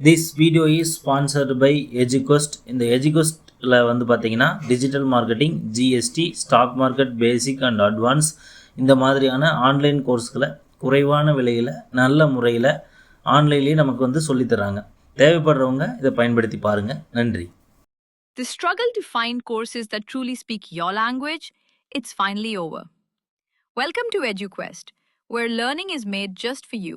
This video is sponsored by Educost இந்த எஜுகோஸ்டில் வந்து பார்த்தீங்கன்னா digital marketing GST stock market basic and advance இந்த மாதிரியான ஆன்லைன் கோர்ஸ்களை குறைவான விலையில் நல்ல முறையில் ஆன்லைன்லேயே நமக்கு வந்து சொல்லித் தராங்க தேவைப்படுறவங்க இதை பயன்படுத்தி பாருங்கள் நன்றி The struggle to find courses that truly speak your language, it's finally over. Welcome to EduQuest, where learning is made just for you.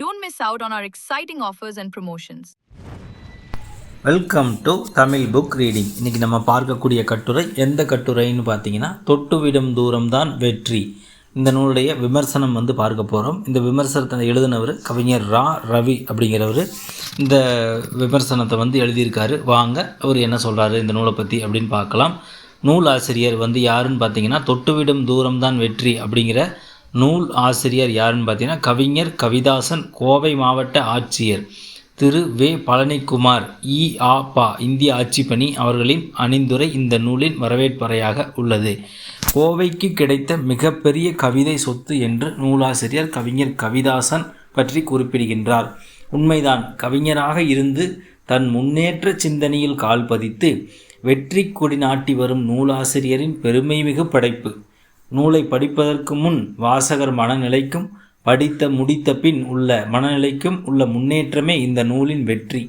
don't miss out on our exciting offers and promotions. Welcome to Tamil book reading இன்றைக்கி நம்ம பார்க்கக்கூடிய கட்டுரை எந்த கட்டுரைன்னு பார்த்தீங்கன்னா தொட்டுவிடும் தூரம்தான் வெற்றி. இந்த நூலுடைய விமர்சனம் வந்து பார்க்க போகிறோம் இந்த விமர்சனத்தை எழுதினவர் கவிஞர் ரா. ரவி அப்படிங்கிறவர். இந்த விமர்சனத்தை வந்து எழுதியிருக்காரு. வாங்க அவர் என்ன சொல்கிறாரு இந்த நூலை பற்றி அப்படின்னு பார்க்கலாம். நூல் ஆசிரியர் வந்து யாருன்னு பார்த்தீங்கன்னா தொட்டுவிடும் தூரம்தான் வெற்றி அப்படிங்கிற நூல் ஆசிரியர் யாருன்னு பார்த்தீங்கன்னா கவிஞர் கவிதாசன் கோவை மாவட்ட ஆட்சியர் திரு. வே. பழனிக்குமார் இ. ஆ. பா. இந்திய ஆட்சிப்பணி அவர்களின் அணிந்துரை இந்த நூலின் வரவேற்பறையாக உள்ளது. கோவைக்கு கிடைத்த மிகப்பெரிய கவிதை சொத்து என்று நூலாசிரியர் கவிஞர் கவிதாசன் பற்றி குறிப்பிடுகின்றார். உண்மைதான் கவிஞராக இருந்து தன் முன்னேற்ற சிந்தனையில் கால் பதித்து வெற்றி கொடி நாட்டி வரும் நூலாசிரியரின் பெருமைமிகு படைப்பு. நூலை படிப்பதற்கு முன் வாசகர் மனநிலைக்கும் படித்த முடித்த பின் உள்ள மனநிலைக்கும் உள்ள முன்னேற்றமே இந்த நூலின் வெற்றி.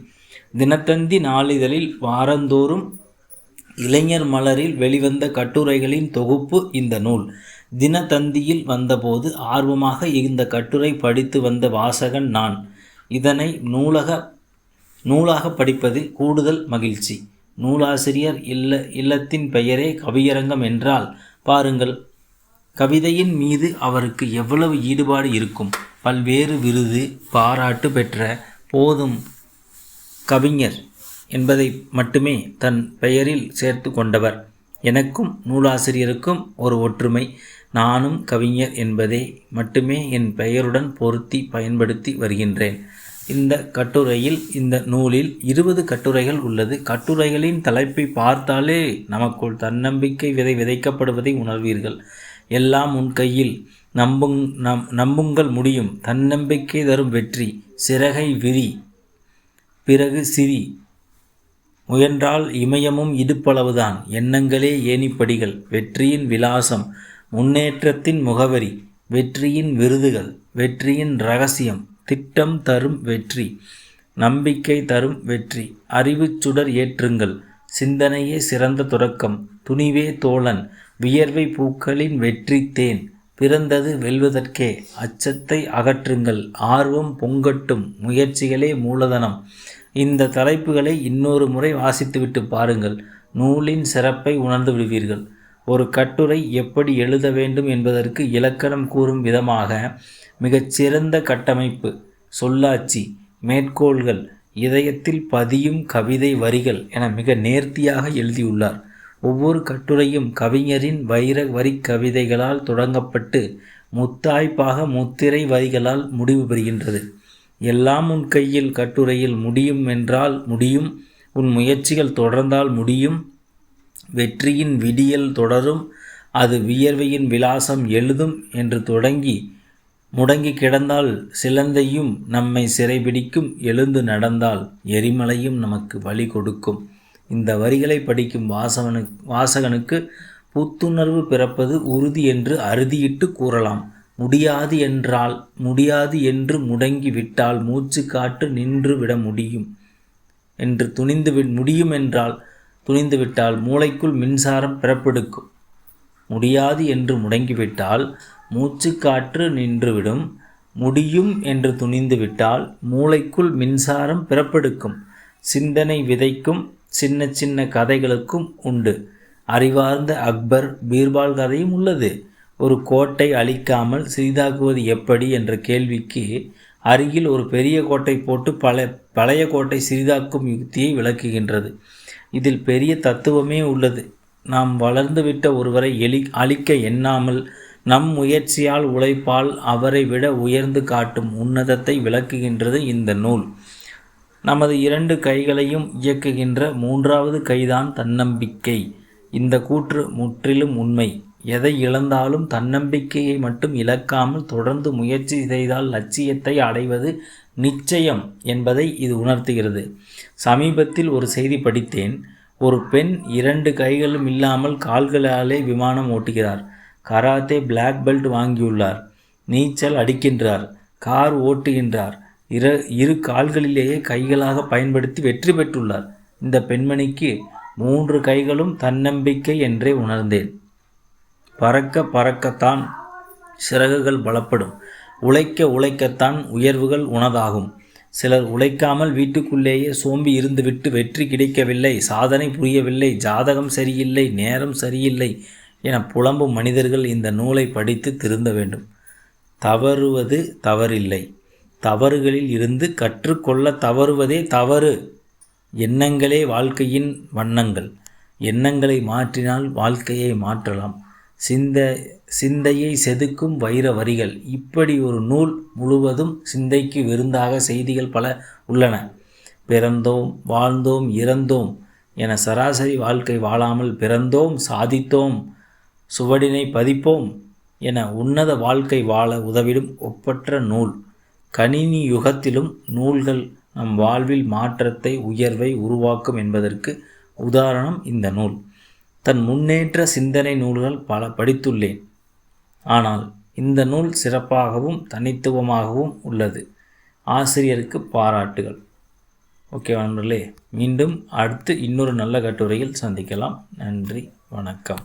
தினத்தந்தி நாளிதழில் வாரந்தோறும் இளைஞர் மலரில் வெளிவந்த கட்டுரைகளின் தொகுப்பு இந்த நூல். தினத்தந்தியில் வந்தபோது ஆர்வமாக இந்த கட்டுரை படித்து வந்த வாசகன் நான். இதனை நூலக நூலாக படிப்பதில் கூடுதல் மகிழ்ச்சி. நூலாசிரியர் இல்ல இல்லத்தின் பெயரே கவியரங்கம் என்றால் பாருங்கள் கவிதையின் மீது அவருக்கு எவ்வளவு ஈடுபாடு இருக்கும்? பல்வேறு விருது பாராட்டு பெற்ற போதும் கவிஞர் என்பதை மட்டுமே தன் பெயரில் சேர்த்து கொண்டவர். எனக்கும் நூலாசிரியருக்கும் ஒரு ஒற்றுமை. நானும் கவிஞர் என்பதை மட்டுமே என் பெயருடன் பொருத்தி பயன்படுத்தி வருகின்றேன். இந்த கட்டுரையில் இந்த நூலில் இருபது கட்டுரைகள் உள்ளது. கட்டுரைகளின் தலைப்பை பார்த்தாலே நமக்குள் தன்னம்பிக்கை விதை விதைக்கப்படுவதை உணர்வீர்கள். எல்லாம் உன் கையில். நம்புங் நம் நம்புங்கள் முடியும். தன்னம்பிக்கை தரும் வெற்றி. சிறகை விரி. பிறகு சிரி. முயன்றால் இமயமும் இடுப்பளவுதான். எண்ணங்களே ஏணிப்படிகள். வெற்றியின் விலாசம். முன்னேற்றத்தின் முகவரி. வெற்றியின் விருதுகள். வெற்றியின் ரகசியம். திட்டம் தரும் வெற்றி. நம்பிக்கை தரும் வெற்றி. அறிவுச் சுடர் ஏற்றுங்கள். சிந்தனையே சிறந்த தொடக்கம். துணிவே தோழன் வியர்வை பூக்களின் வெற்றி தேன். பிறந்தது வெல்வதற்கே அச்சத்தை அகற்றுங்கள் ஆர்வம் பொங்கட்டும் முயற்சிகளே மூலதனம். இந்த தலைப்புகளை இன்னொரு முறை வாசித்துவிட்டு பாருங்கள் நூலின் சிறப்பை உணர்ந்து விடுவீர்கள். ஒரு கட்டுரை எப்படி எழுத வேண்டும் என்பதற்கு இலக்கணம் கூறும் விதமாக மிகச்சிறந்த கட்டமைப்பு சொல்லாட்சி மேற்கோள்கள் இதயத்தில் பதியும் கவிதை வரிகள் என மிக நேர்த்தியாக எழுதியுள்ளார். ஒவ்வொரு கட்டுரையும் கவிஞரின் வைர வரி கவிதைகளால் தொடங்கப்பட்டு முத்தாய்ப்பாக முத்திரை வரிகளால் முடிவு பெறுகின்றது. எல்லாம் உன் கையில் கட்டுரையில் முடியும் என்றால் முடியும் உன் முயற்சிகள் தொடர்ந்தால் முடியும் வெற்றியின் விடியல் தொடரும் அது வியர்வையின் விலாசம் எழுதும் என்று தொடங்கி முடங்கி கிடந்தால் சிலந்தையும் நம்மை சிறைபிடிக்கும் எழுந்து நடந்தால் எரிமலையும் நமக்கு வழி கொடுக்கும். இந்த வரிகளை படிக்கும் வாசவனு வாசகனுக்கு புத்துணர்வு பிறப்பது உறுதி என்று அறுதியிட்டு கூறலாம். முடியாது என்றால் முடியாது என்று முடங்கி விட்டால் மூச்சு காற்று நின்று விட முடியும் என்று துணிந்து வி முடியும் என்றால் துணிந்துவிட்டால் மூளைக்குள் மின்சாரம் பிறப்பெடுக்கும். முடியாது என்று முடங்கிவிட்டால் மூச்சு காற்று நின்றுவிடும். முடியும் என்று துணிந்துவிட்டால் மூளைக்குள் மின்சாரம் பிறப்பெடுக்கும். சிந்தனை விதைக்கும் சின்ன சின்ன கதைகளுக்கும் உண்டு. அறிவார்ந்த அக்பர் பீர்பால் கதையும் உள்ளது. ஒரு கோட்டை அழிக்காமல் சிறிதாக்குவது எப்படி என்ற கேள்விக்கு அருகில் ஒரு பெரிய கோட்டை போட்டு பல பழைய கோட்டை சிறிதாக்கும் யுக்தியை விளக்குகின்றது. இதில் பெரிய தத்துவமே உள்ளது. நாம் வளர்ந்துவிட்ட ஒருவரை எலி அழிக்க எண்ணாமல் நம் முயற்சியால் உழைப்பால் அவரை விட உயர்ந்து காட்டும் உன்னதத்தை விளக்குகின்றது இந்த நூல். நமது இரண்டு கைகளையும் இயக்குகின்ற மூன்றாவது கைதான் தன்னம்பிக்கை. இந்த கூற்று முற்றிலும் உண்மை. எதை இழந்தாலும் தன்னம்பிக்கையை மட்டும் இழக்காமல் தொடர்ந்து முயற்சி செய்தால் லட்சியத்தை அடைவது நிச்சயம் என்பதை இது உணர்த்துகிறது. சமீபத்தில் ஒரு செய்தி படித்தேன். ஒரு பெண் இரண்டு கைகளும் இல்லாமல் கால்களாலே விமானம் ஓட்டுகிறார். கராத்தே பிளாக் பெல்ட் வாங்கியுள்ளார். நீச்சல் அடிக்கின்றார். கார் ஓட்டுகின்றார். இரு இரு கால்களிலேயே கைகளாக பயன்படுத்தி வெற்றி பெற்றுள்ளார். இந்த பெண்மணிக்கு மூன்று கைகளும் தன்னம்பிக்கை என்றே உணர்ந்தேன். பறக்க பறக்கத்தான் சிறகுகள் பலப்படும். உழைக்க உழைக்கத்தான் உயர்வுகள் உனதாகும் சிலர் உழைக்காமல் வீட்டுக்குள்ளேயே சோம்பி இருந்துவிட்டு வெற்றி கிடைக்கவில்லை சாதனை புரியவில்லை ஜாதகம் சரியில்லை நேரம் சரியில்லை என புலம்பும் மனிதர்கள் இந்த நூலை படித்து திருந்த வேண்டும். தவறுவது தவறில்லை. தவறுகளில் இருந்து கற்றுக்கொள்ள தவறுவதே தவறு. எண்ணங்களே வாழ்க்கையின் வண்ணங்கள். எண்ணங்களை மாற்றினால் வாழ்க்கையை மாற்றலாம். சிந்த சிந்தையை செதுக்கும் வைர வரிகள். இப்படி ஒரு நூல் முழுவதும் சிந்தைக்கு விருந்தாக செய்திகள் பல உள்ளன. பிறந்தோம் வாழ்ந்தோம் இறந்தோம் என சராசரி வாழ்க்கை வாழாமல் பிறந்தோம் சாதித்தோம் சுவடினை பதிப்போம் என உன்னத வாழ்க்கை வாழ உதவிடும் ஒப்பற்ற நூல். கணினி யுகத்திலும் நூல்கள் நம் வாழ்வில் மாற்றத்தை உயர்வை உருவாக்கும் என்பதற்கு உதாரணம் இந்த நூல். தன் முன்னேற்ற சிந்தனை நூல்கள் பல படித்துள்ளேன். ஆனால் இந்த நூல் சிறப்பாகவும் தனித்துவமாகவும் உள்ளது. ஆசிரியருக்கு பாராட்டுகள். ஓகே நண்பர்களே மீண்டும் அடுத்து இன்னொரு நல்ல கட்டுரையில் சந்திக்கலாம். நன்றி வணக்கம்.